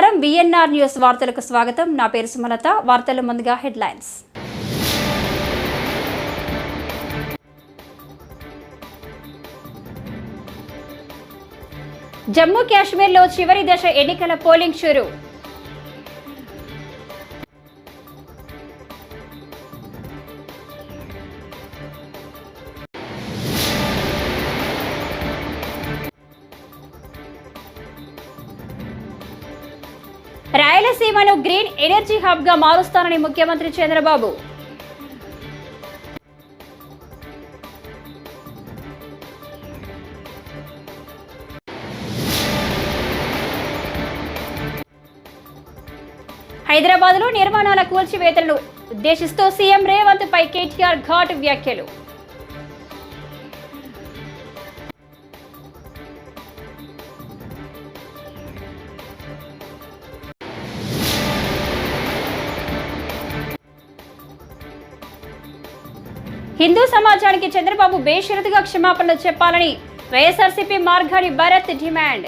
నమస్కారం. VNR news వార్తలకు స్వాగతం. నా పేరు సుమలత. వార్తల ముందుగా హెడ్లైన్స్. జమ్మూ కాశ్మీర్లో చివరి దశ ఎన్నికల పోలింగ్ షురు. రాయలసీమను గ్రీన్ ఎనర్జీ హబ్గా మారుస్తానని ముఖ్యమంత్రి చంద్రబాబు. హైదరాబాద్లో నిర్మాణాల కూల్చివేతలను ఉద్దేశిస్తూ సీఎం రేవంత్ పై కేటీఆర్ ఘాట్ వ్యాఖ్యలు. హిందూ సమాజానికి చంద్రబాబు బేషరతుగా క్షమాపణలు చెప్పాలని వైఎస్ఆర్సీపీ మార్గాని భరత్ డిమాండ్.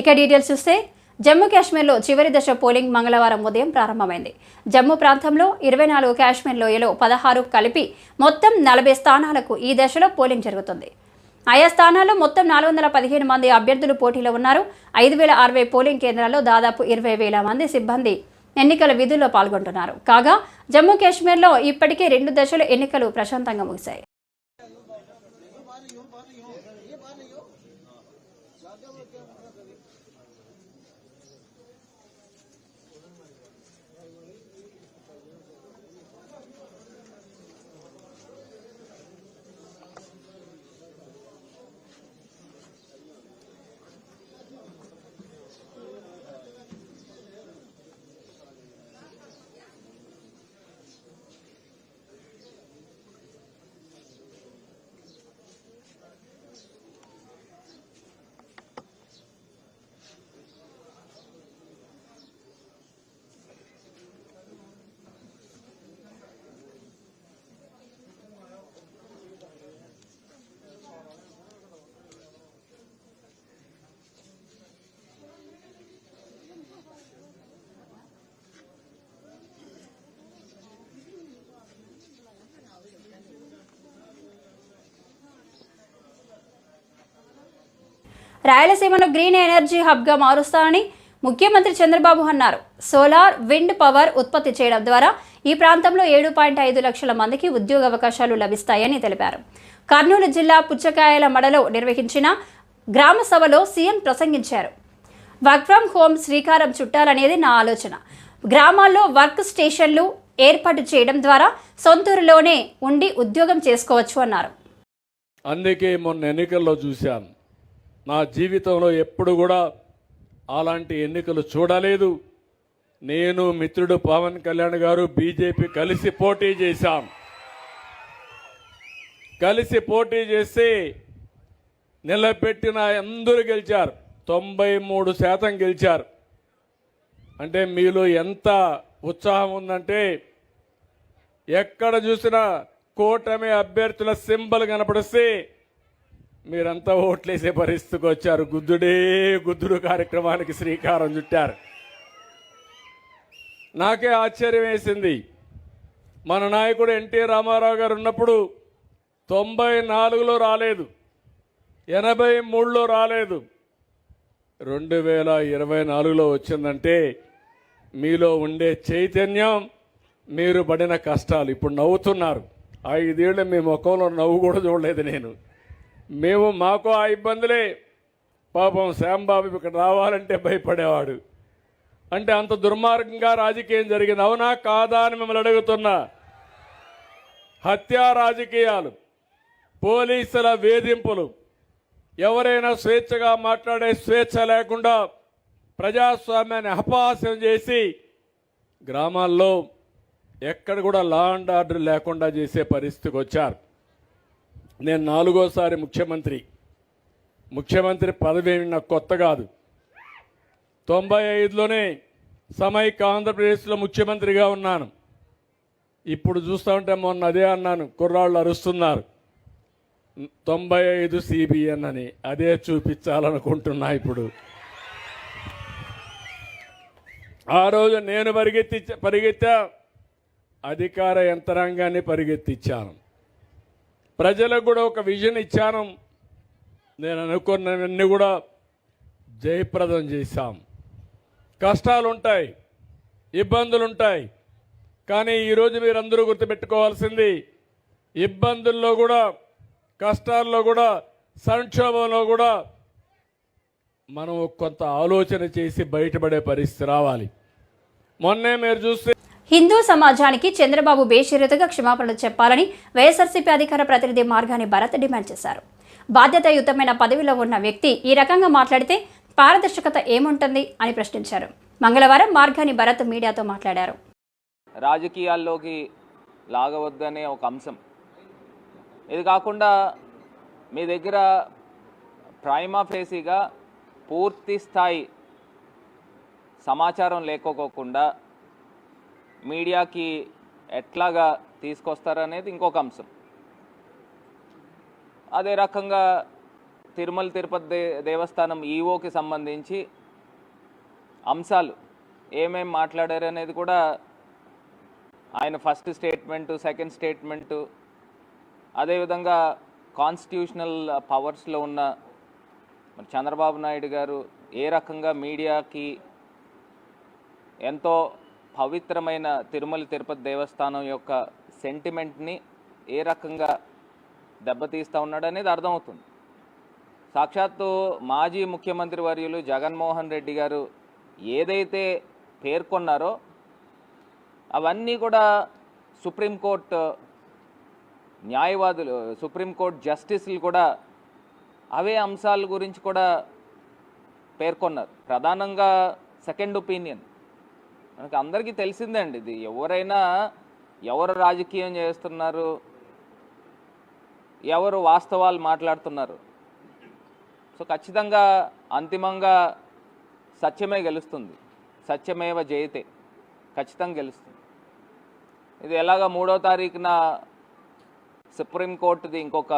ఇక డీటెయిల్స్ చూస్తే జమ్మూ కాశ్మీర్లో చివరి దశ పోలింగ్ మంగళవారం ఉదయం ప్రారంభమైంది. జమ్మూ ప్రాంతంలో ఇరవై నాలుగు కాశ్మీర్ లోయలో పదహారు కలిపి మొత్తం నలభై స్థానాలకు ఈ దశలో పోలింగ్ జరుగుతుంది. ఆయా స్థానాల్లో మొత్తం నాలుగు వందల పదిహేను మంది అభ్యర్థులు పోటీలో ఉన్నారు. ఐదు వేల అరవై పోలింగ్ కేంద్రాల్లో దాదాపు ఇరవై వేల మంది సిబ్బంది ఎన్నికల విధుల్లో పాల్గొంటున్నారు. కాగా జమ్మూ కాశ్మీర్లో ఇప్పటికే రెండు దశలు ఎన్నికలు ప్రశాంతంగా ముగిశాయి. రాయలసీమను గ్రీన్ ఎనర్జీ హబ్గా మారుస్తానని ముఖ్యమంత్రి చంద్రబాబు అన్నారు. సోలార్ విండ్ పవర్ ఉత్పత్తి చేయడం ద్వారా ఈ ప్రాంతంలో ఏడు పాయింట్ ఐదు లక్షల మందికి ఉద్యోగ అవకాశాలు లభిస్తాయని తెలిపారు. కర్నూలు జిల్లా పుచ్చకాయల మడలో నిర్వహించిన గ్రామ సభలో సీఎం ప్రసంగించారు. వర్క్ ఫ్రం హోమ్ శ్రీకారం చుట్టాలనేది నా ఆలోచన. గ్రామాల్లో వర్క్ స్టేషన్లు ఏర్పాటు చేయడం ద్వారా సొంతూరులోనే ఉండి ఉద్యోగం చేసుకోవచ్చు అన్నారు. అందుకే మొన్న ఎన్నికల్లో చూశాను నా జీవితంలో ఎప్పుడు కూడా అలాంటి ఎన్నికలు చూడలేదు. నేను మిత్రుడు పవన్ కళ్యాణ్ గారు బీజేపీ కలిసి పోటీ చేశాం. కలిసి పోటీ చేసి నిలబెట్టిన అందరూ గెలిచారు. తొంభై మూడు శాతం గెలిచారు. అంటే మీలో ఎంత ఉత్సాహం ఉందంటే ఎక్కడ చూసినా కూటమి అభ్యర్థుల సింబల్ కనపడిస్తే మీరంతా ఓట్లేసే పరిస్థితికి వచ్చారు. గుద్దుడే గుద్దుడు కార్యక్రమానికి శ్రీకారం చుట్టారు. నాకే ఆశ్చర్యం వేసింది. మన నాయకుడు ఎన్టీ రామారావు గారు ఉన్నప్పుడు తొంభై నాలుగులో రాలేదు. ఎనభై మూడులో రాలేదు. రెండు వేల ఇరవై నాలుగులో వచ్చిందంటే మీలో ఉండే చైతన్యం మీరు పడిన కష్టాలు ఇప్పుడు నవ్వుతున్నారు. ఐదేళ్ళు మీ ముఖంలో నవ్వు కూడా చూడలేదు నేను. మేము మాకు ఆ ఇబ్బందులే. పాపం శ్యాంబాబు ఇక్కడ రావాలంటే భయపడేవాడు. అంటే అంత దుర్మార్గంగా రాజకీయం జరిగింది. అవునా? కాదా అని మిమ్మల్ని అడుగుతున్నా. హత్యా రాజకీయాలు పోలీసుల వేధింపులు ఎవరైనా స్వేచ్ఛగా మాట్లాడే స్వేచ్ఛ లేకుండా ప్రజాస్వామ్యాన్ని అపహాస్యం చేసి గ్రామాల్లో ఎక్కడ కూడా లా అండ్ ఆర్డర్ లేకుండా చేసే పరిస్థితికి వచ్చారు. నేను నాలుగోసారి ముఖ్యమంత్రి. ముఖ్యమంత్రి పదవి నాకు కొత్త కాదు. తొంభై ఐదులోనే సమైక్య ఆంధ్రప్రదేశ్లో ముఖ్యమంత్రిగా ఉన్నాను. ఇప్పుడు చూస్తూ ఉంటే మొన్న అదే అన్నాను కుర్రాళ్ళు అరుస్తున్నారు. తొంభై ఐదు సిబిఎన్ అని అదే చూపించాలనుకుంటున్నా ఇప్పుడు. ఆ రోజు నేను పరిగెత్తి పరిగెత్తా అధికార యంత్రాంగాన్ని పరిగెత్తిచ్చాను. ప్రజలకు కూడా ఒక విజన్ ఇచ్చాను. నేను అనుకున్నవన్నీ కూడా జయప్రదం చేశాం. కష్టాలు ఉంటాయి ఇబ్బందులు ఉంటాయి. కానీ ఈరోజు మీరందరూ గుర్తుపెట్టుకోవాల్సింది ఇబ్బందుల్లో కూడా కష్టాల్లో కూడా సంక్షోభంలో కూడా మనం కొంత ఆలోచన చేసి బయటపడే పరిస్థితి రావాలి. మొన్నే మీరు చూస్తే హిందూ సమాజానికి చంద్రబాబు బేషరతుగా క్షమాపణలు చెప్పాలని వైఎస్ఆర్సీపీ అధికార ప్రతినిధి మార్గాని భరత్ డిమాండ్ చేశారు. బాధ్యతాయుతమైన పదవిలో ఉన్న వ్యక్తి ఈ రకంగా మాట్లాడితే పారదర్శకత ఏముంటుంది అని ప్రశ్నించారు. మంగళవారం మార్గాని భరత్ మీడియాతో మాట్లాడారు. రాజకీయాల్లోకి లాగవద్దనే ఒక అంశం. ఇది కాకుండా మీ దగ్గర ప్రైమా ఫేసీగా పూర్తి స్థాయి సమాచారం లేకోకుండా మీడియాకి ఎట్లాగా తీసుకొస్తారనేది ఇంకొక అంశం. అదే రకంగా తిరుమల తిరుపతి దే దేవస్థానం ఈఓకి సంబంధించి అంశాలు ఏమేమి మాట్లాడారు అనేది కూడా ఆయన ఫస్ట్ స్టేట్మెంటు సెకండ్ స్టేట్మెంటు అదేవిధంగా కాన్స్టిట్యూషనల్ పవర్స్లో ఉన్న మరి చంద్రబాబు నాయుడు గారు ఏ రకంగా మీడియాకి ఎంతో పవిత్రమైన తిరుమల తిరుపతి దేవస్థానం యొక్క సెంటిమెంట్ని ఏ రకంగా దెబ్బతీస్తూ ఉన్నాడు అనేది అర్థమవుతుంది. సాక్షాత్తు మాజీ ముఖ్యమంత్రి వర్యులు జగన్మోహన్ రెడ్డి గారు ఏదైతే పేర్కొన్నారో అవన్నీ కూడా సుప్రీంకోర్టు న్యాయవాదులు సుప్రీంకోర్టు జస్టిస్లు కూడా అవే అంశాల గురించి కూడా పేర్కొన్నారు. ప్రధానంగా సెకండ్ ఒపీనియన్ మనకు అందరికీ తెలిసిందే అండి ఇది. ఎవరైనా ఎవరు రాజకీయం చేస్తున్నారు? ఎవరు వాస్తవాలు మాట్లాడుతున్నారు? సో ఖచ్చితంగా అంతిమంగా సత్యమే గెలుస్తుంది. సత్యమేవ జయతే ఖచ్చితంగా గెలుస్తుంది. ఇది ఎలాగ మూడో తారీఖున సుప్రీంకోర్టుది ఇంకొక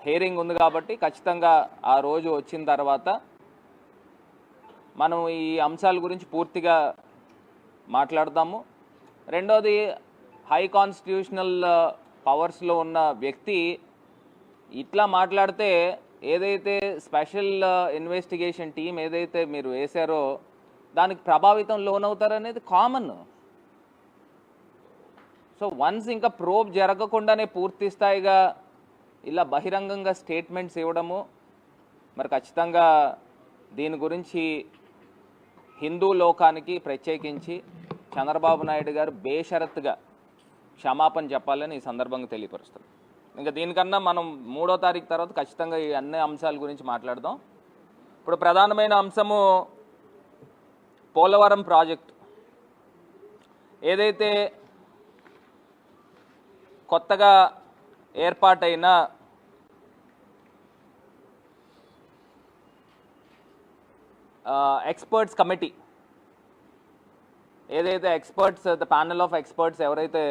హేరింగ్ ఉంది కాబట్టి ఖచ్చితంగా ఆ రోజు వచ్చిన తర్వాత మనం ఈ అంశాల గురించి పూర్తిగా మాట్లాడదాము. రెండోది హై కాన్స్టిట్యూషనల్ పవర్స్లో ఉన్న వ్యక్తి ఇట్లా మాట్లాడితే ఏదైతే స్పెషల్ ఇన్వెస్టిగేషన్ టీం ఏదైతే మీరు వేశారో దానికి ప్రభావితం లోనవుతారనేది కామన్ సో వన్స్ ఇంకా ప్రోబ్ జరగకుండానే పూర్తి స్థాయిగా ఇలా బహిరంగంగా స్టేట్మెంట్స్ ఇవ్వడము మరి ఖచ్చితంగా దీని గురించి హిందూ లోకానికి ప్రత్యేకించి చంద్రబాబు నాయుడు గారు బేషరత్తుగా క్షమాపణ చెప్పాలని ఈ సందర్భంగా తెలియపరుస్తుంది ఇంకా దీనికన్నా మనం మూడో తారీఖు తర్వాత ఖచ్చితంగా ఈ అన్ని అంశాల గురించి మాట్లాడదాం. ఇప్పుడు ప్రధానమైన అంశము పోలవరం ప్రాజెక్ట్. ఏదైతే కొత్తగా ఏర్పాటైన ఎక్స్పర్ట్స్ కమిటీ ఏదైతే experts the panel of experts ఎవరైతే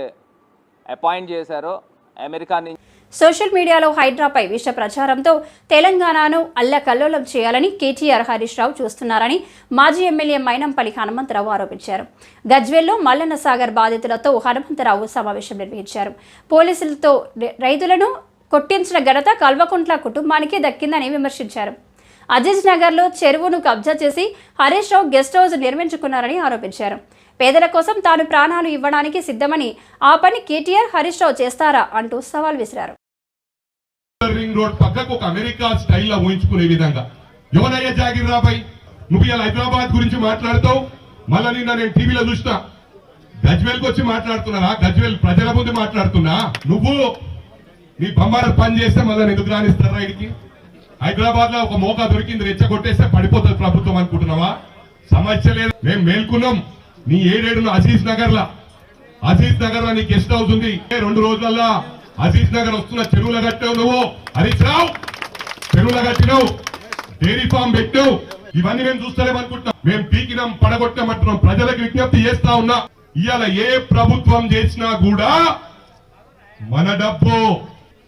అపాయింట్ చేశారో అమెరికా నుంచి సోషల్ మీడియాలో హైడ్రాపై విష ప్రచారంతో తెలంగాణను అల్లకల్లోలం చేయాలని కేటీఆర్ హరీష్ రావు చూస్తున్నారని మాజీ ఎమ్మెల్యే మైనంపల్లి హనుమంతరావు ఆరోపించారు. గజ్వేల్లో మల్లన్న సాగర్ బాధితులతో హనుమంతరావు సమావేశం నిర్వహించారు. పోలీసులతో రైతులను కొట్టించిన ఘనత కల్వకుంట్ల కుటుంబానికే దక్కిందని విమర్శించారు. అజీజ్ నగర్లో చెరువును కబ్జా చేసి హరీష్ రావు గెస్ట్ హౌస్ నిర్మించుకున్నారని ఆరోపించారు. పేదల కోసం తాను ప్రాణాలు ఇవ్వడానికి సిద్ధమని ఆ పని కేటీఆర్ హరీష్ రావు చేస్తారా అంటూ సవాల్ విసిరారు. రింగ్ రోడ్ పక్కకు ఒక అమెరికా స్టైల్లో ఊహించుకునే విధంగా. ఎవరయ్యా జాగిర్ రాబాయ్ నువ్వు ఇలా హైదరాబాద్ గురించి మాట్లాడుతావు? మళ్ళా నిన్న నేను టీవీలో చూసిన. గజ్వేల్కి వచ్చి మాట్లాడుతున్నారా? గజ్వేల్ ప్రజల ముందు మాట్లాడుతున్నా? నువ్వు నీ బొమ్మలు పని చేస్తే మళ్ళీ ఎందుకు రానిస్తారా ఇడికి? హైదరాబాద్లో ఒక మోకా దొరికింది రెచ్చగొట్టేస్తే పడిపోతుంది ప్రభుత్వం అనుకుంటున్నావా? సమస్య లేదు. మేము మేల్కున్నాం. నీ ఏడేడు అజీజ్ నగర్ లా అజీజ్ నగర్లో నీ గెస్ట్ హౌస్ ఉంది. ఏ రెండు రోజులల్లా అజీజ్ నగర్ వస్తున్న చెరువుల కట్టావు నువ్వు? హరీష్ రావు చెరువుల కట్టినావు. డైరీ ఫామ్ పెట్టావు. ఇవన్నీ మేము చూస్తలేమనుకుంటున్నాం మేము పీకినాం పడగొట్టామంటున్నాం. ప్రజలకు విజ్ఞప్తి చేస్తా ఉన్నా. ఇవాళ ఏ ప్రభుత్వం చేసినా కూడా మన డబ్బు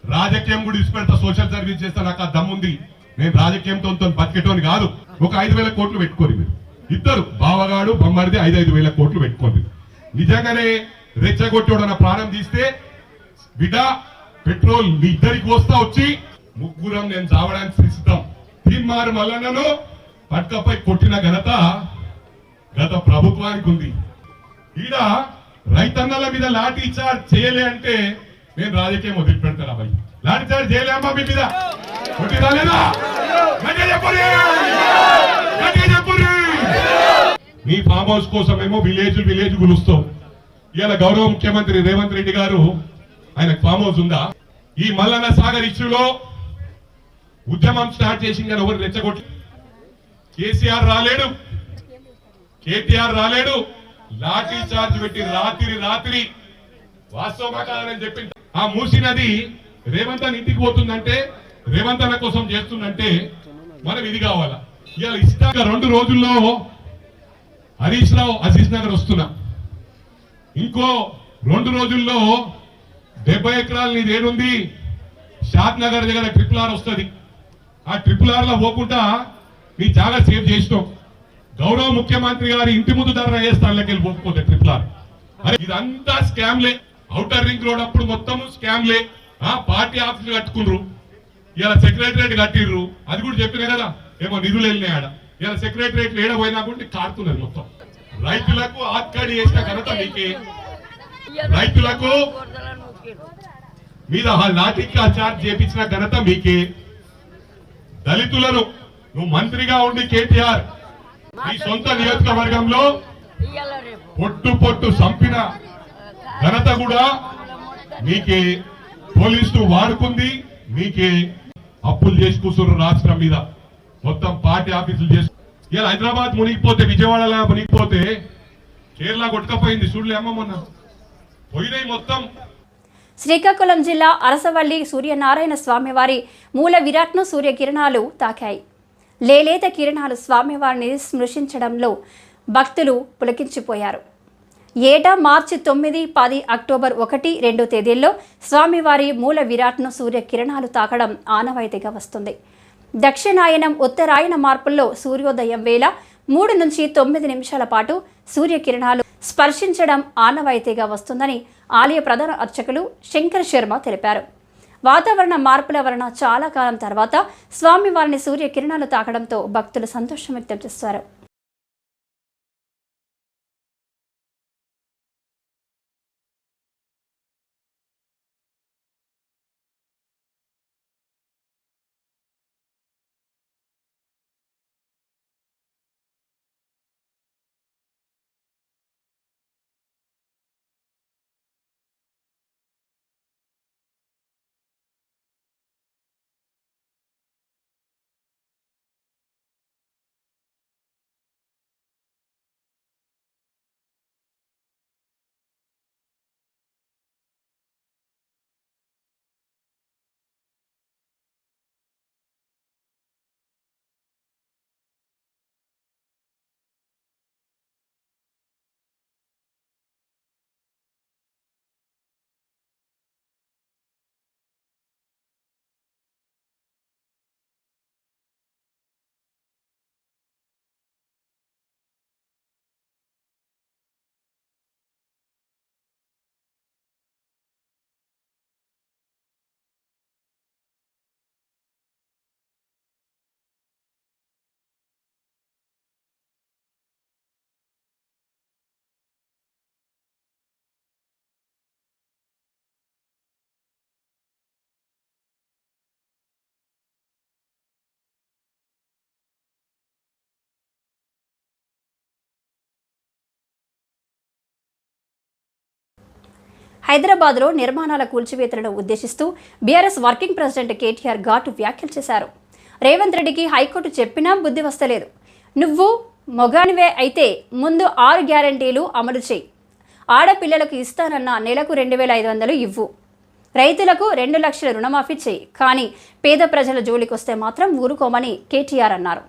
రాజకీయం కూడా ఇచ్చిపెడతా సోషల్ సర్వీస్ చేస్తా నాకు ఆ దమ్ముంది. నేను రాజకీయంతో బతికేటోని కాదు. ఒక ఐదు వేల కోట్లు పెట్టుకోరు మీరు. ఇద్దరు బావగాడు బొమ్మడిది ఐదు ఐదు వేల కోట్లు పెట్టుకోండి. నిజంగానే రెచ్చగొట్టోడన్న ప్రాణం తీస్తే బిడ్డ పెట్రోల్ మీ ఇద్దరికి వస్తా వచ్చి ముగ్గురం నేను చావడానికి సిద్ధం. తీన్మారు మల్లన్నను పట్కపై కొట్టిన ఘనత గత ప్రభుత్వానికి ఉంది. ఈడ రైతన్నల మీద లాఠీ చార్జ్ చేయలే అంటే నేను రాజకీయం వదిలి పెడతాను అబ్బాయి లాంటి చార్జ్ చేయలేమ్మా మీ మీద. కొట్టి రాలేదా? మీ ఫామ్ హౌస్ కోసమేమో విలేజ్ విలేజ్ గులుస్తాం ఇవాళ గౌరవ ముఖ్యమంత్రి రేవంత్ రెడ్డి గారు ఆయన ఫామ్ హౌస్ ఉందా? ఈ మల్లన్న సాగర్ ఇష్యూలో ఉద్యమం స్టార్ట్ చేసింది కానీ ఎవరు రెచ్చగొట్టి కేసీఆర్ రాలేడు. కేటీఆర్ రాలేడు. లాఠీ చార్జ్ పెట్టి రాత్రి రాత్రి వాస్తవమా కాదని చెప్పింది ఆ మూసి నది రేవంత్ అని ఇంటికి పోతుందంటే రేవంత్ అన్న కోసం చేస్తుందంటే మనం ఇది కావాలా? ఇవాళ ఇష్టంగా రెండు రోజుల్లో హరీష్ రావు అజీజ్ నగర్ వస్తున్నా. ఇంకో రెండు రోజుల్లో డెబ్బై ఎకరాలు నీది ఏడుంది షాద్ నగర్ దగ్గర ట్రిపుల్ ఆర్ వస్తుంది. ఆ ట్రిపుల్ ఆర్లో పోకుండా నీ చాలా సేవ్ చేసినావు. గౌరవ ముఖ్యమంత్రి గారి ఇంటి ముందు ధర వేస్తాళ్ళకి వెళ్ళి పోకపోతే ట్రిపుల్ ఆర్ అరే ఇదంతా స్కామ్లే ఔటర్ రింగ్ రోడ్ అప్పుడు మొత్తం స్కామ్లే ఆ పార్టీ ఆఫీసులు కట్టుకున్నారు ఇలా సెక్రటరేట్ కట్టిర్రు. అది కూడా చెప్పిన కదా? ఏమో నిధులు వెళ్ళినాయి ఆడ. ఇలా సెక్రటరేట్ పోయినా కూడా కారుతున్నది మొత్తం. రైతులకు ఆత్కాడి చేసిన ఘనత మీకే. రైతులకు మీద ఆ లాఠీకి చార్జ్ చేపించిన ఘనత మీకే. దళితులను నువ్వు మంత్రిగా ఉండి కేటీఆర్ మీ సొంత నియోజకవర్గంలో పొట్టు పొట్టు సంపిన ఘనత కూడా మీకే పోలీసులు వాడుకుంది మీకే అప్పులు చేసి రాష్ట్రం మీద. మొత్తం పార్టీ ఆఫీసులు చేసు ఇలా హైదరాబాద్ మునిగిపోతే విజయవాడలా మునిగిపోతే కేరళ కొట్టుకపోయింది. చూడలే మొన్న. పోయినాయి మొత్తం. శ్రీకాకుళం జిల్లా అరసవల్లి సూర్యనారాయణ స్వామివారి మూల విరాట్ను సూర్యకిరణాలు తాకాయి. లేలేత కిరణాలు స్వామివారిని స్మృశించడంలో భక్తులు పులకించిపోయారు. ఏటా మార్చి తొమ్మిది పది అక్టోబర్ ఒకటి రెండు తేదీల్లో స్వామివారి మూల విరాట్ను సూర్యకిరణాలు తాకడం ఆనవాయితీగా వస్తుంది. దక్షిణాయనం ఉత్తరాయణ మార్పుల్లో సూర్యోదయం వేళ మూడు నుంచి తొమ్మిది నిమిషాల పాటు సూర్యకిరణాలు స్పర్శించడం ఆనవాయితీగా వస్తుందని ఆలయ ప్రధాన అర్చకులు శంకర్ శర్మ తెలిపారు. వాతావరణ మార్పుల వలన చాలా కాలం తర్వాత స్వామివారిని సూర్యకిరణాలు తాకడంతో భక్తులు సంతోషం వ్యక్తం చేస్తారు హైదరాబాద్లో నిర్మాణాల కూల్చివేతలను ఉద్దేశిస్తూ బీఆర్ఎస్ వర్కింగ్ ప్రెసిడెంట్ కేటీఆర్ ఘాటు వ్యాఖ్యలు చేశారు. రేవంత్ రెడ్డికి హైకోర్టు చెప్పినా బుద్ధి వస్తలేదు. నువ్వు మొగానివే అయితే ముందు ఆరు గ్యారంటీలు అమలు చేయి. ఆడపిల్లలకు ఇస్తానన్న నెలకు రెండు వేల ఐదు వందలు ఇవ్వు. రైతులకు రెండు లక్షల రుణమాఫీ చేయి. కానీ పేద ప్రజల జోలికొస్తే మాత్రం ఊరుకోమని కేటీఆర్ అన్నారు.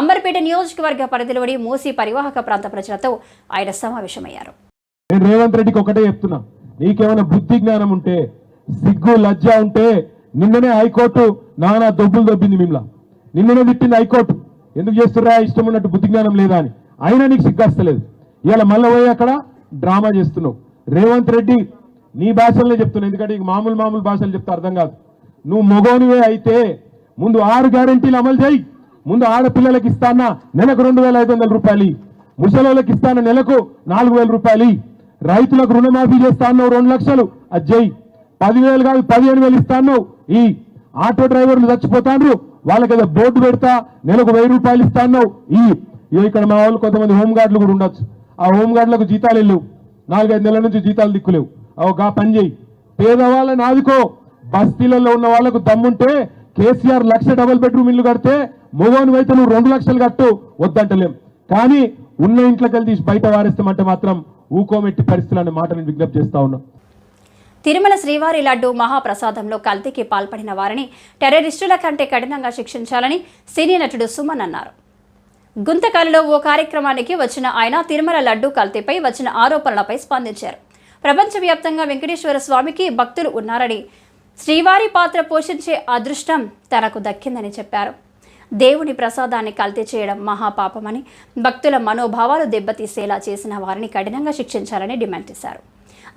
అంబర్పేట నియోజకవర్గ పరిధిలోని మూసీ పరివాహక ప్రాంత ప్రజలతో ఆయన సమావేశమయ్యారు. రేవంత్ రెడ్డికి ఒకటే చెప్తున్నా. నీకేమైనా బుద్ధి జ్ఞానం ఉంటే సిగ్గు లజ్జ ఉంటే నిన్ననే హైకోర్టు నానా దొబ్బులు దొబ్బింది మిమ్మల్ని. నిన్ననే తిట్టింది హైకోర్టు. ఎందుకు చేస్తుర్రా? ఇష్టం ఉన్నట్టు బుద్ధి జ్ఞానం లేదా అని. అయినా నీకు సిగ్గస్తలేదు ఇవాళ మళ్ళీ పోయి అక్కడ డ్రామా చేస్తున్నావు. రేవంత్ రెడ్డి నీ భాషలనే చెప్తున్నావు ఎందుకంటే నీకు మామూలు మామూలు భాషలు చెప్తే అర్థం కాదు. నువ్వు మొగోనివే అయితే ముందు ఆరు గ్యారెంటీలు అమలు చేయి. ముందు ఆడపిల్లలకు ఇస్తానా? నెలకు రెండు వేల ఐదు రూపాయలు ముసలి ముసలోళ్ళకి ఇస్తాను? నెలకు నాలుగు వేల రూపాయలు రైతులకు రుణమాఫీ చేస్తాను రెండు లక్షలు. అది పదివేలు కాదు పదిహేను వేలు ఇస్తాను ఈ ఆటో డ్రైవర్లు చచ్చిపోతాండ్రు. వాళ్ళకి ఏదో బోర్డు పెడతా నెలకు వెయ్యి రూపాయలు ఇస్తాను ఈ ఇక్కడ మా వాళ్ళు కొంతమంది హోంగార్డులు కూడా ఉండొచ్చు. ఆ హోంగార్డులకు జీతాలు వెళ్ళవు నాలుగైదు నెలల నుంచి జీతాలు దిక్కులేవు. అవు గా పని చేయి. పేదవాళ్ళని ఆదుకో. బస్తీలలో ఉన్న వాళ్ళకు దమ్ముంటే కేసీఆర్ లక్ష డబుల్ బెడ్రూమ్ ఇల్లు కడితే మొగోని అయితే నువ్వు రెండు లక్షలు కట్టు వద్దంటలేం. కానీ ఉన్న ఇంట్లోకి వెళ్ళి తీసి బయట వారేస్తామంటే మాత్రం ఊకోమెట్టి పరిస్థితులు అనే మాట నేను విజ్ఞప్తి చేస్తా ఉన్నా. తిరుమల శ్రీవారి లడ్డు మహాప్రసాదంలో కల్తీకి పాల్పడిన వారిని టెర్రరిస్టుల కంటే కఠినంగా శిక్షించాలని సినీ నటుడు సుమన్ అన్నారు. గుంతకల్లో ఓ కార్యక్రమానికి వచ్చిన ఆయన తిరుమల లడ్డు కల్తీపై వచ్చిన ఆరోపణలపై స్పందించారు. ప్రపంచవ్యాప్తంగా వెంకటేశ్వర స్వామికి భక్తులు ఉన్నారని శ్రీవారి పాత్ర పోషించే అదృష్టం తనకు దక్కిందని చెప్పారు. దేవుని ప్రసాదాన్ని కల్తీ చేయడం మహాపాపమని భక్తుల మనోభావాలు దెబ్బతీసేలా చేసిన వారిని కఠినంగా శిక్షించాలని డిమాండ్ చేశారు.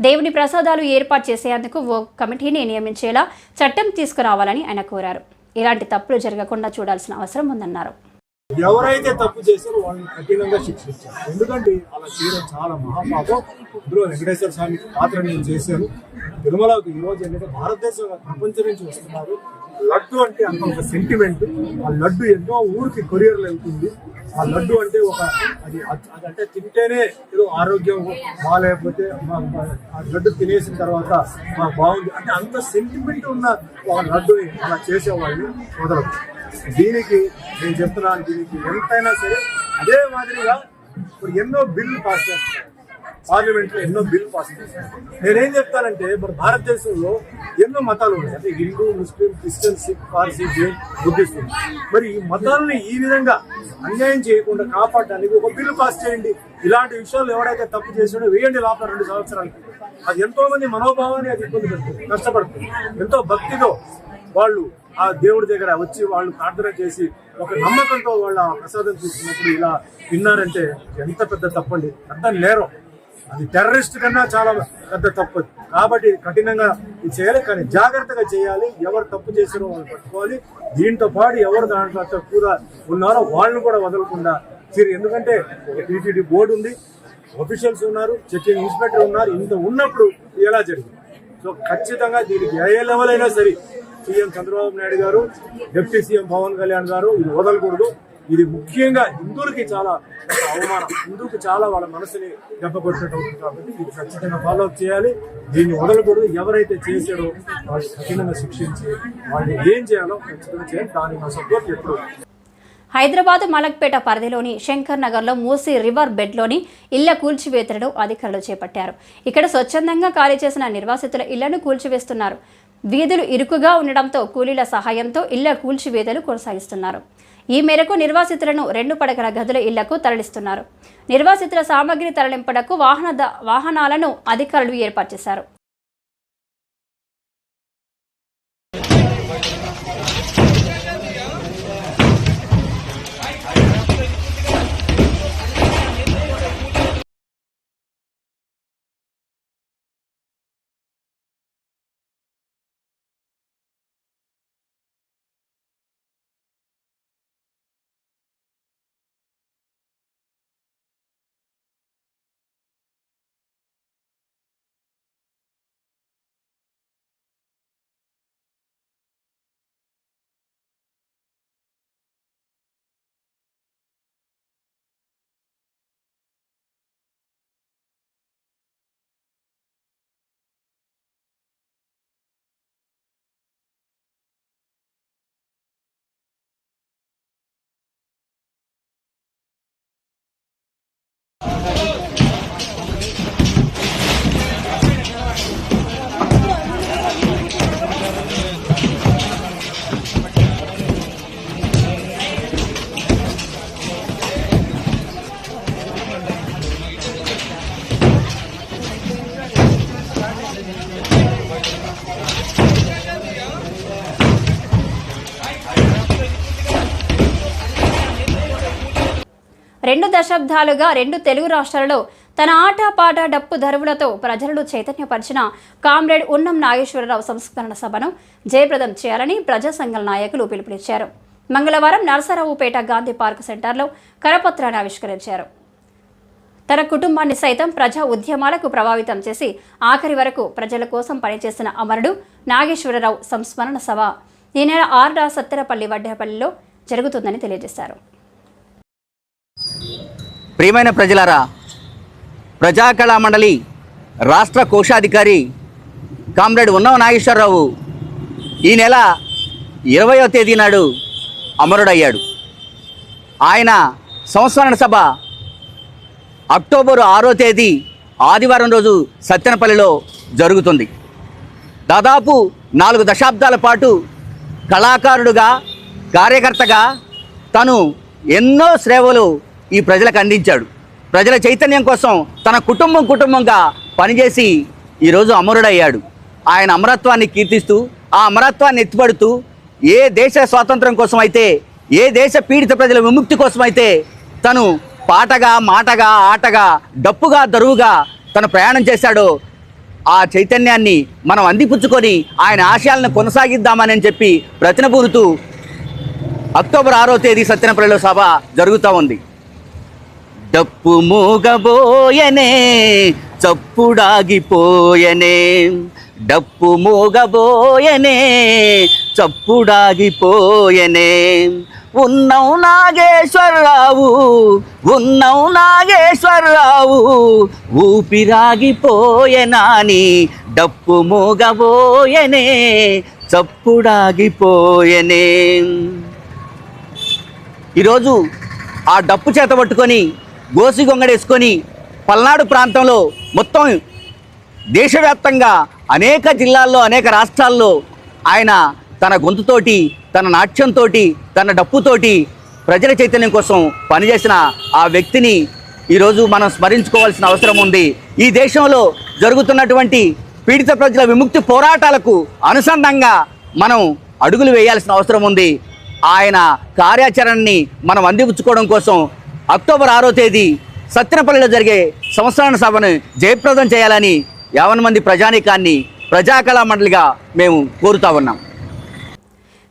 దేవుని ప్రసాదాలు ఏర్పాటు చేసేందుకు ఓ కమిటీని నియమించేలా చట్టం తీసుకురావాలని ఆయన కోరారు. ఇలాంటి తప్పులు జరగకుండా చూడాల్సిన అవసరం ఉందన్నారు. ఎవరైతే తప్పు చేశారో వాళ్ళని కఠినంగా శిక్షించారు. ఎందుకంటే అలా చేయడం చాలా మహాపాపం. ఇందులో వెంకటేశ్వర స్వామి పాత్ర నేను చేశాను. తిరుమలకు ఈరోజు రోజు ఏంటంటే భారతదేశం ప్రపంచం నుంచి వస్తున్నారు. లడ్డు అంటే అంత ఒక సెంటిమెంట్ ఆ లడ్డు ఎన్నో ఊరికి కొరియర్లు వెళ్తుంది. ఆ లడ్డు అంటే ఒక అది అదంటే తింటేనే ఏదో ఆరోగ్యం బాగాలేకపోతే ఆ లడ్డు తినేసిన తర్వాత మాకు బాగుంది. అంటే అంత సెంటిమెంట్ ఉన్న ఒక లడ్డుని అలా చేసేవాళ్ళు మొదలవు దీనికి నేను చెప్తున్నాను దీనికి ఎంతైనా సరే అదే మాదిరిగా ఇప్పుడు ఎన్నో బిల్లు పాస్ చేస్తున్నారు. పార్లమెంట్లో ఎన్నో బిల్ పాస్ చేస్తున్నారు. నేనేం చెప్తానంటే మన భారతదేశంలో ఎన్నో మతాలు ఉన్నాయి. అంటే Hindu Muslim Christian Sikh Parsi Jain Buddhist మరి ఈ మతాలని ఈ విధంగా అన్యాయం చేయకుండా కాపాడడానికి ఒక బిల్లు పాస్ చేయండి. ఇలాంటి విషయాలు ఎవడైతే తప్పు చేసాడో వేయండి లోపల రెండు సంవత్సరాలకి. అది ఎంతో మంది మనోభావాన్ని అది ఇబ్బంది పెడుతుంది కష్టపడుతుంది. ఎంతో భక్తితో వాళ్ళు ఆ దేవుడి దగ్గర వచ్చి వాళ్ళు ప్రార్థన చేసి ఒక నమ్మకంతో వాళ్ళ ఆ ప్రసాదం తీసుకున్నప్పుడు ఇలా విన్నారంటే ఎంత పెద్ద తప్పండి. పెద్ద నేరం. అది టెర్రరిస్ట్ కన్నా చాలా పెద్ద తప్పు. కాబట్టి కఠినంగా ఇది చేయాలి కానీ జాగ్రత్తగా చేయాలి. ఎవరు తప్పు చేసినో వాళ్ళు పట్టుకోవాలి. దీంతో పాటు ఎవరు దాంట్లో కూడా ఉన్నారో వాళ్ళని కూడా వదలకుండా తీరు. ఎందుకంటే టీటీడీ బోర్డు ఉంది అఫీషియల్స్ ఉన్నారు చెక్కింగ్ ఇన్స్పెక్టర్ ఉన్నారు. ఇంత ఉన్నప్పుడు ఎలా జరిగింది? సో ఖచ్చితంగా దీనికి ఏ లెవెల్ అయినా సరే సీఎం చంద్రబాబు నాయుడు గారు డిప్యూటీ సీఎం పవన్ కళ్యాణ్ గారు ఇది వదలకూడదు. ఇది ముఖ్యంగా హిందువులకి చాలా అవమానం. హిందువుకి చాలా వాళ్ళ మనసుని దెబ్బ కొట్టినట్టు కాబట్టి ఇది ఖచ్చితంగా ఫాలో చేయాలి. దీన్ని వదలకూడదు. ఎవరైతే చేశారో వాళ్ళు కఠినంగా శిక్షించి వాళ్ళు ఏం చేయాలో ఖచ్చితంగా చేయాలి. దానికి నా సపోర్ట్ ఎప్పుడు. హైదరాబాద్ మలక్పేట పరిధిలోని శంకర్ నగర్లో మూసీ రివర్ బెడ్లోని ఇళ్ళ కూల్చివేతలను అధికారులు చేపట్టారు. ఇక్కడ స్వచ్ఛందంగా ఖాళీ చేసిన నిర్వాసితుల ఇళ్ళను కూల్చివేస్తున్నారు. వీధులు ఇరుకుగా ఉండడంతో కూలీల సహాయంతో ఇళ్ళ కూల్చివేతలు కొనసాగిస్తున్నారు. ఈ మేరకు నిర్వాసితులను రెండు పడకల గదుల ఇళ్ళకు తరలిస్తున్నారు. నిర్వాసితుల సామగ్రి తరలింపునకు వాహన వాహనాలను అధికారులు ఏర్పాటు చేశారు. దశాబ్దాలుగా రెండు తెలుగు రాష్ట్రాలలో తన ఆట పాట డప్పు ధరువులతో ప్రజలను చైతన్యపరిచిన కామ్రేడ్ ఉన్నం నాగేశ్వరరావు సంస్మరణ సభను జయప్రదం చేయాలని ప్రజా సంఘాల నాయకులు పిలుపునిచ్చారు. మంగళవారం నరసరావుపేట గాంధీ పార్క్ సెంటర్లో కరపత్రాన్ని ఆవిష్కరించారు. తన కుటుంబాన్ని సైతం ప్రజా ఉద్యమాలకు ప్రభావితం చేసి ఆఖరి వరకు ప్రజల కోసం పనిచేసిన అమరుడు నాగేశ్వరరావు సంస్మరణ సభ ఈ నెల ఆర్డా సత్తెరపల్లి వడ్డేపల్లిలో జరుగుతుందని తెలియజేశారు. ప్రియమైన ప్రజలారా ప్రజాకళా మండలి రాష్ట్ర కోశాధికారి కామ్రేడ్ ఉన్నవ నాగేశ్వరరావు ఈ నెల ఇరవయో తేదీ నాడు అమరుడయ్యాడు. ఆయన సంస్మరణ సభ అక్టోబరు ఆరో తేదీ ఆదివారం రోజు సత్యనపల్లిలో జరుగుతుంది. దాదాపు నాలుగు దశాబ్దాల పాటు కళాకారుడుగా కార్యకర్తగా తను ఎన్నో సేవలు ఈ ప్రజలకు అందించాడు. ప్రజల చైతన్యం కోసం తన కుటుంబం కుటుంబంగా పనిచేసి ఈరోజు అమరుడయ్యాడు. ఆయన అమరత్వాన్ని కీర్తిస్తూ ఆ అమరత్వాన్ని ఎత్తిపడుతూ ఏ దేశ స్వాతంత్రం కోసం అయితే ఏ దేశ పీడిత ప్రజల విముక్తి కోసం అయితే తను పాటగా మాటగా ఆటగా డప్పుగా దరువుగా తను ప్రయాణం చేశాడో ఆ చైతన్యాన్ని మనం అందిపుచ్చుకొని ఆయన ఆశయాలను కొనసాగిద్దామని చెప్పి ప్రతినబూరుతూ అక్టోబర్ ఆరో తేదీ సత్యనపల్లిలో సభ జరుగుతూ ఉంది. డప్పు మూగబోయనే చప్పుడాగిపోయనే. డప్పు మూగబోయనే చప్పుడాగిపోయనే. ఉన్నవు నాగేశ్వరరావు ఉన్నవు నాగేశ్వరరావు ఊపిరాగిపోయనాని డప్పు మూగబోయనే చప్పుడాగిపోయనే. ఈరోజు ఆ డప్పు చేత పట్టుకొని గోసి గొంగడేసుకొని పల్నాడు ప్రాంతంలో మొత్తం దేశవ్యాప్తంగా అనేక జిల్లాల్లో అనేక రాష్ట్రాల్లో ఆయన తన గొంతుతోటి తన నాట్యంతో తన డప్పుతోటి ప్రజల చైతన్యం కోసం పనిచేసిన ఆ వ్యక్తిని ఈరోజు మనం స్మరించుకోవాల్సిన అవసరం ఉంది. ఈ దేశంలో జరుగుతున్నటువంటి పీడిత ప్రజల విముక్తి పోరాటాలకు అనుసంధంగా మనం అడుగులు వేయాల్సిన అవసరం ఉంది. ఆయన కార్యాచరణని మనం అందిపుచ్చుకోవడం కోసం అక్టోబర్ ఆరో తేదీ సత్యనపల్లిలో జరిగే సంస్మరణ సభను జయప్రదం చేయాలని యావన్ మంది ప్రజానీకాన్ని ప్రజాకళా మండలిగా మేము కోరుతా ఉన్నాం.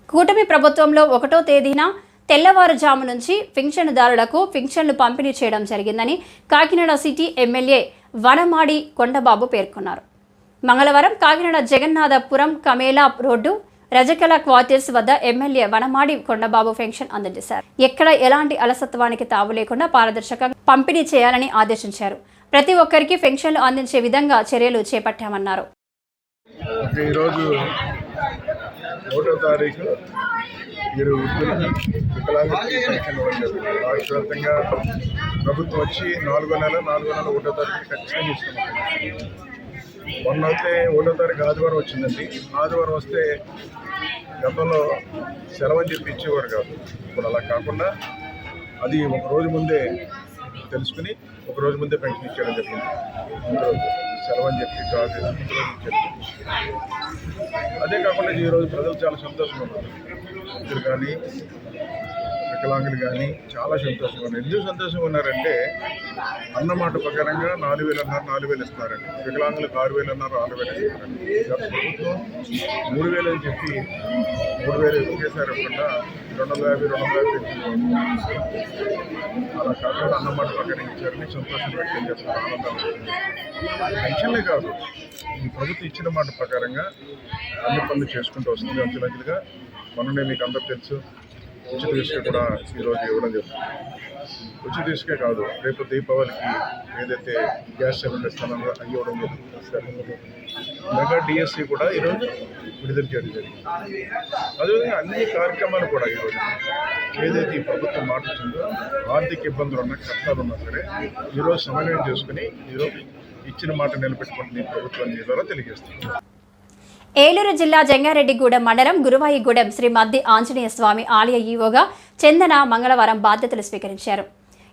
కూటమి ప్రభుత్వంలో ఒకటో తేదీన తెల్లవారుజాము నుంచి పింఛనుదారులకు పింఛన్లు పంపిణీ చేయడం జరిగిందని కాకినాడ సిటీ ఎమ్మెల్యే వనమాడి కొండబాబు పేర్కొన్నారు. మంగళవారం కాకినాడ జగన్నాథపురం కమేలా రోడ్డు రజకళ క్వార్టర్స్ వద్ద ఎమ్మెల్యే వనమాడి కొండబాబు పెన్షన్ అందజేశారు. ఎక్కడ ఎలాంటి అలసత్వానికి తావు లేకుండా పారదర్శకంగా పంపిణీ చేయాలని ఆదేశించారు. ప్రతి ఒక్కరికి పెన్షన్లు అందించే విధంగా చర్యలు చేపట్టామన్నారు. ఈరోజు ఒకటో తారీఖు మీరు వృద్ధులకి రాష్ట్ర వ్యాప్తంగా ప్రభుత్వం వచ్చి నాలుగో నెల నాలుగో నెల ఒకటో తారీఖు ఖచ్చితంగా ఇస్తున్నాం. మొన్న అయితే ఒకటో తారీఖు ఆదివారం వచ్చిందండి. ఆదివారం వస్తే గతంలో సెలవు అని చెప్పి ఇచ్చేవారు కాదు. ఇప్పుడు అలా కాకుండా అది ఒక రోజు ముందే తెలుసుకుని ఒక రోజు ముందే పెన్షన్ ఇచ్చేయడం జరిగింది. ముందు రోజు సెలవు అని చెప్పి కాదు అదే కాకుండా ఈరోజు ప్రజలు చాలా సంతోషంగా ఉన్నారు. వృద్ధులు కానీ వికలాంగులు కానీ చాలా సంతోషంగా ఉన్నారు. ఎందుకు సంతోషంగా ఉన్నారంటే అన్నమాట ప్రకారంగా నాలుగు వేలు అన్నారు నాలుగు వేలు ఇస్తారండి వికలాంగులకు ఆరు వేలు అన్నారు ఆరు వేలు ఇస్తారండి గత ప్రభుత్వం మూడు వేలు అని చెప్పి మూడు వేలు ఎక్కువ అనుకుంటా రెండు వందల యాభై రెండు వందల యాభై అలా కాకుండా అన్నమాట ప్రకారం ఇచ్చారని సంతోషం వ్యక్తం చేస్తున్నారు. ఆనందం పెన్షన్లే కాదు ఈ ప్రభుత్వం ఇచ్చిన మాట ప్రకారంగా అన్ని పనులు చేసుకుంటూ వస్తుంది. అంచెలంచెలుగా మొన్ననే మీకు అందరూ తెలుసు ఉచిత ఇసుక కూడా ఈరోజు ఇవ్వడం జరుగుతుంది. ఉచిత ఇసుకే కాదు రేపు దీపావళికి ఏదైతే గ్యాస్ సిలిండర్ స్థలంలో అవి ఇవ్వడం జరుగుతుంది మెగా డిఎస్సి కూడా ఈరోజు విడుదల చేయడం జరిగింది. అదేవిధంగా అన్ని కార్యక్రమాలు కూడా ఈరోజు ఏదైతే ఈ ప్రభుత్వం మాట్లాడుతుందో ఆర్థిక ఇబ్బందులు ఉన్నా కష్టాలు ఉన్నా సరే ఈరోజు సమన్వయం చేసుకుని ఈరోజు ఇచ్చిన మాట నిలబెట్టుకుంటుంది ఈ ప్రభుత్వాన్ని ద్వారా తెలియజేస్తుంది ఏలూరు జిల్లా జంగారెడ్డిగూడెం మండలం గురువాయిగూడెం శ్రీ మద్ది ఆంజనేయ స్వామి ఆలయ ఈవోగా చందన మంగళవారం బాధ్యతలు స్వీకరించారు.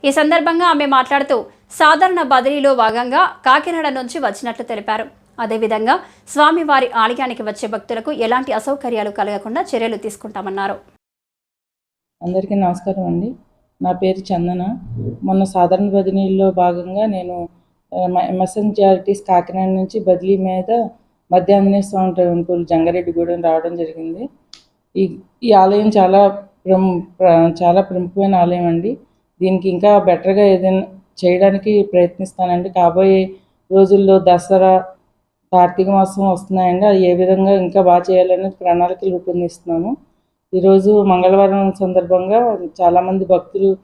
ఈ సందర్భంగా ఆమె మాట్లాడుతూ సాధారణ బదిలీలో భాగంగా కాకినాడ నుంచి వచ్చినట్లు తెలిపారు. అదేవిధంగా స్వామివారి ఆలయానికి వచ్చే భక్తులకు ఎలాంటి అసౌకర్యాలు కలగకుండా చర్యలు తీసుకుంటామన్నారు. అందరికీ నమస్కారం అండి. నా పేరు చందన. మొన్న సాధారణ బదిలీలో భాగంగా నేను ఎంఎస్ఎన్ కాకినాడ నుంచి బదిలీ మీద మధ్య ఆంజనేయ స్వామి టెంపుల్ జంగారెడ్డిగూడెం రావడం జరిగింది. ఈ ఈ ఆలయం చాలా ప్రము ప్ర- చాలా ప్రముఖమైన ఆలయం అండి. దీనికి ఇంకా బెటర్గా ఏదైనా చేయడానికి ప్రయత్నిస్తానండి. కాబోయే రోజుల్లో దసరా కార్తీక మాసం వస్తున్నాయండి. అది ఏ విధంగా ఇంకా బాగా చేయాలనేది ప్రణాళికలు రూపొందిస్తున్నాము. ఈరోజు మంగళవారం సందర్భంగా చాలామంది భక్తులు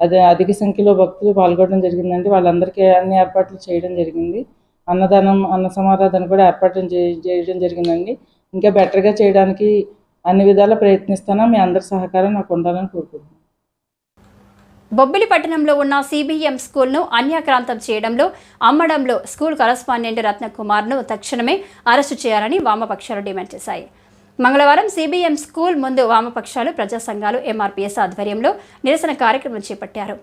అదే అధిక సంఖ్యలో భక్తులు పాల్గొనడం జరిగిందండి. వాళ్ళందరికీ అన్ని ఏర్పాట్లు చేయడం జరిగింది. అన్నదానం అన్న సమారాధన కూడా ఏర్పాటు చేయడం జరిగిందండి. ఇంకా బెటర్గా చేయడానికి అన్ని విధాలా ప్రయత్నిస్తాను మీ అందరి సహకారం నాకు ఉండాలని కోరుకుంటున్నాను. బొబ్బిలి పట్టణంలో ఉన్న సిబిఎం స్కూల్ను అన్యాక్రాంతం చేయడంలో అమ్మడంలో స్కూల్ కరస్పాండెంట్ రత్నకుమార్ను తక్షణమే అరెస్టు చేయాలని వామపక్షాలు డిమాండ్ చేశాయి. మంగళవారం సిబిఎం స్కూల్ ముందు వామపక్షాలు ప్రజా సంఘాలు ఎంఆర్పీఎస్ ఆధ్వర్యంలో నిరసన కార్యక్రమం చేపట్టారు.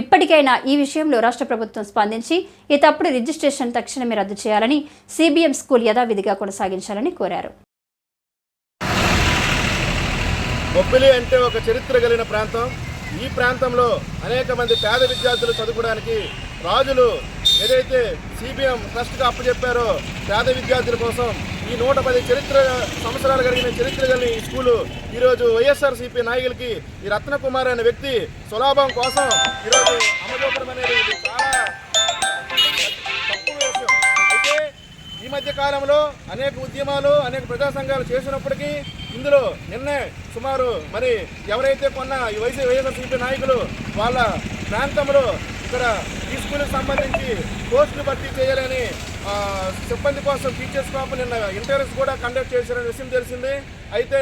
ఇప్పటికైనా ఈ విషయంలో రాష్ట్ర ప్రభుత్వం స్పందించి ఈ తప్పుడు రిజిస్ట్రేషన్ తక్షణమే రద్దు చేయాలని సిబిఎం స్కూల్ యథావిధిగా కొనసాగించాలని కోరారు. బొబ్బిలి అంటే ఒక చరిత్ర కలిగిన ప్రాంతం. ఈ ప్రాంతంలో అనేక మంది పేద విద్యార్థులు చదువుకోవడానికి రాజులు ఏదైతే సిబిఎం ట్రస్ట్గా అప్పచెప్పారో పేద విద్యార్థుల కోసం ఈ నూట పది చరిత్ర సంవత్సరాలు కలిగిన చరిత్ర కలిగిన ఈ స్కూలు ఈరోజు వైఎస్ఆర్సీపీ నాయకులకి ఈ రత్నకుమార్ అనే వ్యక్తి సులాభం కోసం ఈరోజు అమలుపడం అనేది చాలా విషయం. అయితే ఈ మధ్య కాలంలో అనేక ఉద్యమాలు అనేక ప్రజా సంఘాలు చేసినప్పటికీ ఇందులో నిన్నే సుమారు మరి ఎవరైతే కొన్న ఈ వైసీ వైఎస్ఆర్సీపీ నాయకులు వాళ్ళ ప్రాంతంలో ఇక్కడ ఈ స్కూల్కి సంబంధించి పోస్టులు భర్తీ చేయాలని సిబ్బంది కోసం టీచర్స్ కోసం నిన్న ఇంటర్వ్యూస్ కూడా కండక్ట్ చేశారనే విషయం తెలిసింది. అయితే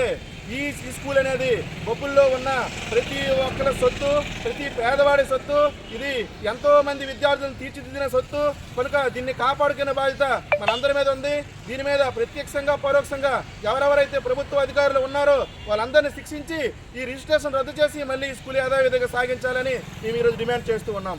ఈ ఈ స్కూల్ అనేది బొబ్బుల్లో ఉన్న ప్రతి ఒక్కరి సొత్తు ప్రతి పేదవాడి సొత్తు ఇది ఎంతో మంది విద్యార్థులను తీర్చిదిద్దిన సొత్తు. కనుక దీన్ని కాపాడుకునే బాధ్యత మనందరి మీద ఉంది. దీని మీద ప్రత్యక్షంగా పరోక్షంగా ఎవరెవరైతే ప్రభుత్వ అధికారులు ఉన్నారో వాళ్ళందరినీ శిక్షించి ఈ రిజిస్ట్రేషన్ రద్దు చేసి మళ్ళీ ఈ స్కూల్ యథావిధిగా సాగించాలని మేము ఈరోజు డిమాండ్ చేస్తూ ఉన్నాం.